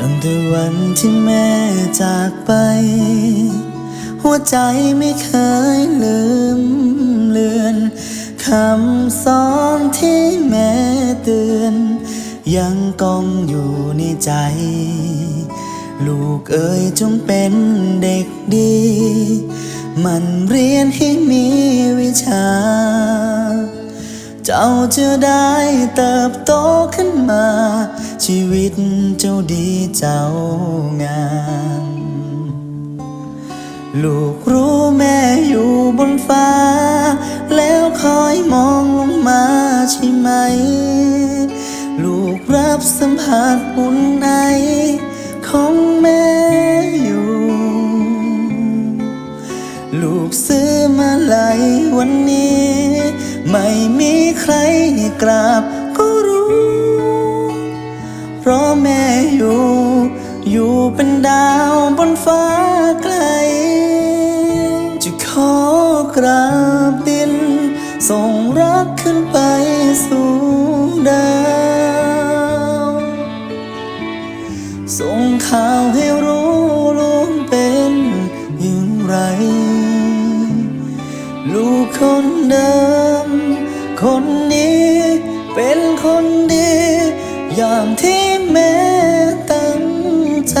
ตั้งวันที่แม่จากไป หัวใจไม่เคยลืมเลือนคำสอนที่แม่เตือน ยังกองอยู่ในใจ ลูกเอ๋ยจงเป็นเด็กดี มันเรียนให้มีวิชา เจ้าจะได้เติบโตขึ้นมา ชีวิตเจ้าดีเจ้างามลูกรู้แม่อยู่บนฟ้า แล้วคอยมองลงมาใช่ไหม ลูกรับสัมผัสอุ่นไอของแม่อยู่ ลูกซื้อมาหลยวันนี้ ไม่มีใครกราบก็รู้ เพราะแม่อยู่ อยู่เป็นดาวบนฟ้าไกล จะขอกราบดิน ส่งรักขึ้นไปสู่ดาว ส่งข่าวให้รู้ลู ลูกคนเดิม คนนี้เป็นคนดี อย่างที่แม่ตั้งใจ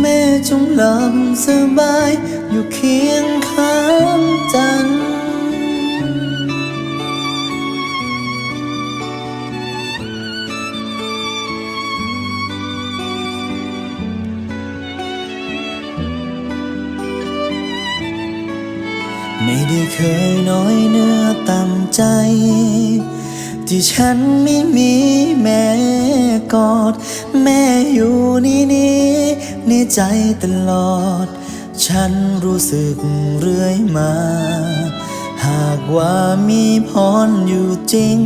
แม่จงหลับสบายอยู่เคียงข้างจัน ไม่ได้เคยน้อยเนื้อต่ำใจ ที่ฉันไม่มีแม่กอด แม่อยู่นี่นี่ในใจตลอด ฉันรู้สึกเรื่อยมา หากว่ามีพรอยู่จริง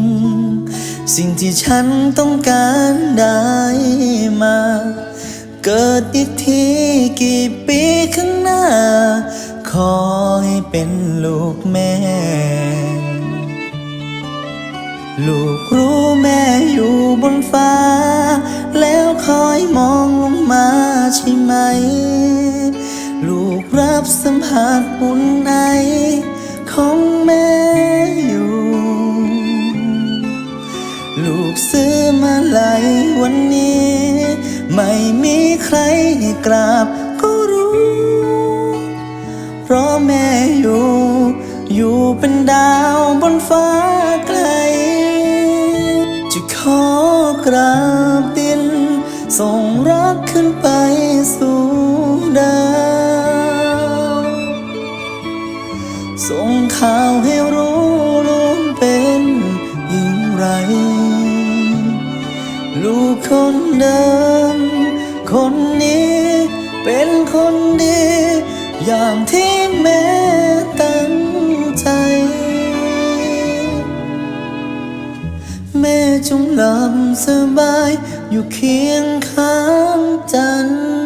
สิ่งที่ฉันต้องการได้มา เกิดอีกทีกี่ปีข้างหน้า ขอให้เป็นลูกแม่ ลูกรู้แม่อยู่บนฟ้า แล้วคอยมองลงมาใช่ไหม ลูกรับสัมผัสอุ่นไอของแม่อยู่ ลูกซื้อมาไหลวันนี้ ไม่มีใครให้กราบ ฟ้าไกล จะขอกราบดิน ส่งรักขึ้นไปสู่ดาวส่งข่าวให้รู้ลูกเป็นอย่างไร ลูกคนเดิม คนนี้เป็นคนดี อย่างที่แม่ จงหลับสบายอยู่เคียงข้างจันทร์